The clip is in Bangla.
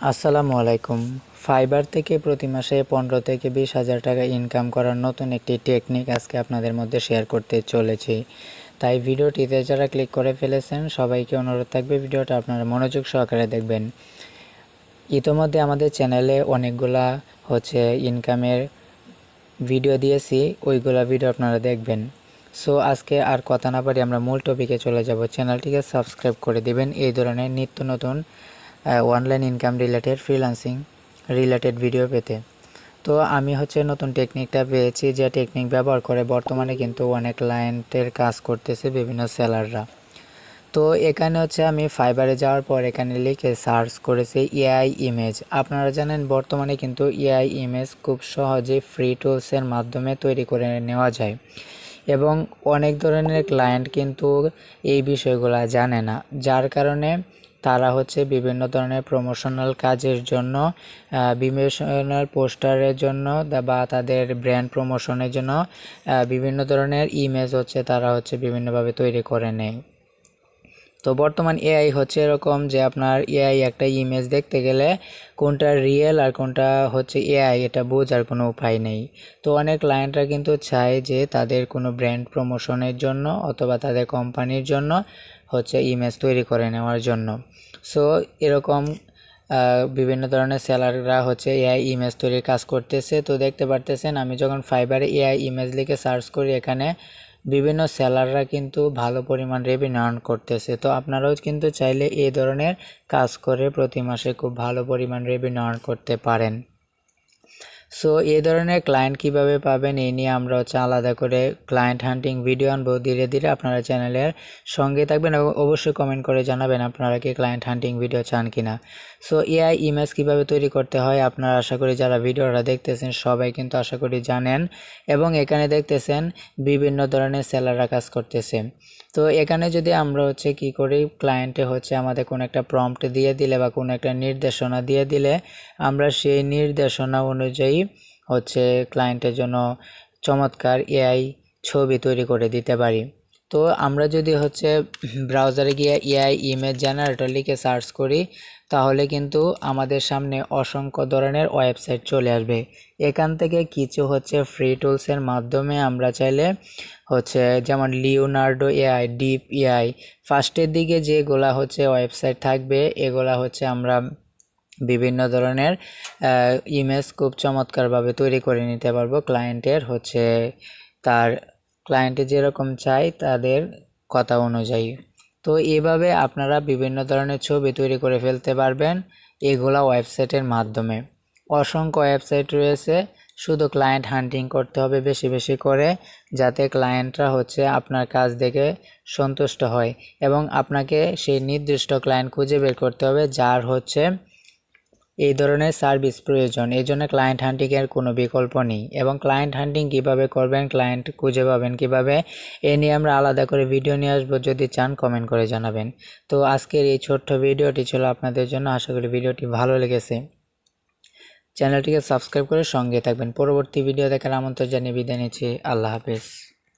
আসসালামু আলাইকুম। ফাইবার থেকে প্রতি মাসে পনেরো থেকে বিশ হাজার টাকা ইনকাম করার নতুন একটি টেকনিক আজকে আপনাদের মধ্যে শেয়ার করতে চলেছি। তাই ভিডিওটিতে যারা ক্লিক করে ফেলেছেন, সবাইকে অনুরোধ থাকবে ভিডিওটা আপনারা মনোযোগ সহকারে দেখবেন। ইতোমধ্যে আমাদের চ্যানেলে অনেকগুলা হচ্ছে ইনকামের ভিডিও দিয়েছি, ওইগুলা ভিডিও আপনারা দেখবেন। সো আজকে আর কথা না পারি আমরা মূল টপিকে চলে যাব। চ্যানেলটিকে সাবস্ক্রাইব করে দিবেন। এই ধরনের নিত্য নতুন online income related freelancing related video পেতে। তো আমি হচ্ছে নতুন টেকনিকটা পেয়েছি, যে টেকনিক ব্যবহার করে বর্তমানে কিন্তু অনেক ক্লায়েন্টের কাজ করতেছে বিভিন্ন সেলাররা তো এখানে হচ্ছে আমি ফাইবারে যাওয়ার পর এখানে লিখে সার্চ করেছি এআই ইমেজ আপনারা জানেন বর্তমানে কিন্তু এআই ইমেজ খুব সহজে ফ্রি টুলসের মাধ্যমে তৈরি করে নেওয়া যায়। এবং অনেক ধরনের ক্লায়েন্ট কিন্তু এই বিষয়গুলো জানে না। যার কারণে তারা হচ্ছে বিভিন্ন ধরনের প্রমোশনাল কাজের জন্য বিমোশনাল পোস্টারের জন্য বা তাদের ব্র্যান্ড প্রমোশনের জন্য বিভিন্ন ধরনের ইমেজ হচ্ছে তারা হচ্ছে বিভিন্নভাবে তৈরি করে নেয়। তো বর্তমান এআই হচ্ছে এরকম যে আপনার এআই একটা ইমেজ দেখতে গেলে কোনটা রিয়েল আর কোনটা হচ্ছে এআই এটা বোঝার কোনো উপায় নেই। তো অনেক ক্লায়েন্টরা কিন্তু চায় যে তাদের কোনো ব্র্যান্ড প্রমোশনের জন্য অথবা তাদের কোম্পানির জন্য হচ্ছে ইমেজ তৈরি করে নেওয়ার জন্য। সো এরকম বিভিন্ন ধরনের সেলাররা হচ্ছে এআই ইমেজ তৈরির কাজ করতেছে। তো দেখতে পারতেছেন, আমি যখন ফাইবারে এআই ইমেজ লিখে সার্চ করি, এখানে বিভিন্ন সেলাররা কিন্তু ভালো পরিমাণ রেভিনিউ আর্ন করতেছে। তো আপনারাও কিন্তু চাইলে এই ধরনের কাজ করে প্রতি মাসে খুব ভালো পরিমাণ রেভিনিউ আর্ন করতে পারেন। সো এই ধরনের ক্লায়েন্ট কীভাবে পাবেন, এই নিয়ে আমরা হচ্ছে আলাদা করে ক্লায়েন্ট হান্টিং ভিডিও আনব। ধীরে ধীরে আপনারা চ্যানেলের সঙ্গে থাকবেন এবং অবশ্যই কমেন্ট করে জানাবেন আপনারা কি ক্লায়েন্ট হান্টিং ভিডিও চান কিনা। সো এআই ইমেজ কীভাবে তৈরি করতে হয়, আপনারা আশা করি যারা ভিডিওটা দেখতেছেন সবাই কিন্তু আশা করি জানেন এবং এখানে দেখতেছেন বিভিন্ন ধরনের সেলাররা কাজ করতেছে। তো, এখানে যদি আমরা হচ্ছে কি করি ক্লায়েন্টে হচ্ছে আমাদের কোনো একটা প্রম্পট দিয়ে দিলে বা কোনো একটা নির্দেশনা দিয়ে দিলে, আমরা সেই নির্দেশনা অনুযায়ী হচ্ছে ক্লায়েন্টের জন্য চমৎকার এআই ছবি তৈরি করে দিতে পারি। তো আমরা যদি হচ্ছে ব্রাউজারে গিয়ে এআই ইমেজ জেনারেটর লিখে সার্চ করি, তাহলে কিন্তু আমাদের সামনে অসংখ্য ধরনের ওয়েবসাইট চলে আসবে। এখান থেকে কিছু হচ্ছে ফ্রি টুলসের মাধ্যমে আমরা চাইলে হচ্ছে যেমন লিওনার্ডো এআই ডিপ এআই ফার্স্টের দিকে যেগুলা হচ্ছে ওয়েবসাইট থাকবে, এগুলা হচ্ছে আমরা বিভিন্ন ধরনের ইমেজ খুব চমৎকারভাবে তৈরি করে নিতে পারব। ক্লায়েন্টের হচ্ছে তার ক্লায়েন্টে যেরকম চাই তাদের কথা অনুযায়ী। তো এভাবে আপনারা বিভিন্ন ধরনের ছবি তৈরি করে ফেলতে পারবেন এগুলা ওয়েবসাইটের মাধ্যমে। অসংখ্য ওয়েবসাইট রয়েছে, শুধু ক্লায়েন্ট হান্টিং করতে হবে বেশি বেশি করে, যাতে ক্লায়েন্টরা হচ্ছে আপনার কাজ দেখে সন্তুষ্ট হয়। এবং আপনাকে সেই নির্দিষ্ট ক্লায়েন্ট খুঁজে বের করতে হবে, যার হচ্ছে এই ধরনের সার্ভিস প্রয়োজন। এই জন্য ক্লায়েন্ট হান্টিংয়ের কোনো বিকল্প নেই এবং ক্লায়েন্ট হান্টিং কীভাবে করবেন ক্লায়েন্ট খুঁজে পাবেন কীভাবে, এ নিয়ে আমরা আলাদা করে ভিডিও নিয়ে আসব। যদি চান কমেন্ট করে জানাবেন। তো আজকের এই ছোট্ট ভিডিওটি ছিল আপনাদের জন্য। আশা করি ভিডিওটি ভালো লেগেছে। চ্যানেলটিকে সাবস্ক্রাইব করে সঙ্গে থাকবেন। পরবর্তী ভিডিও দেখার আমন্ত্রণ জানিয়ে বিদায় নিচ্ছি। আল্লাহ হাফেজ।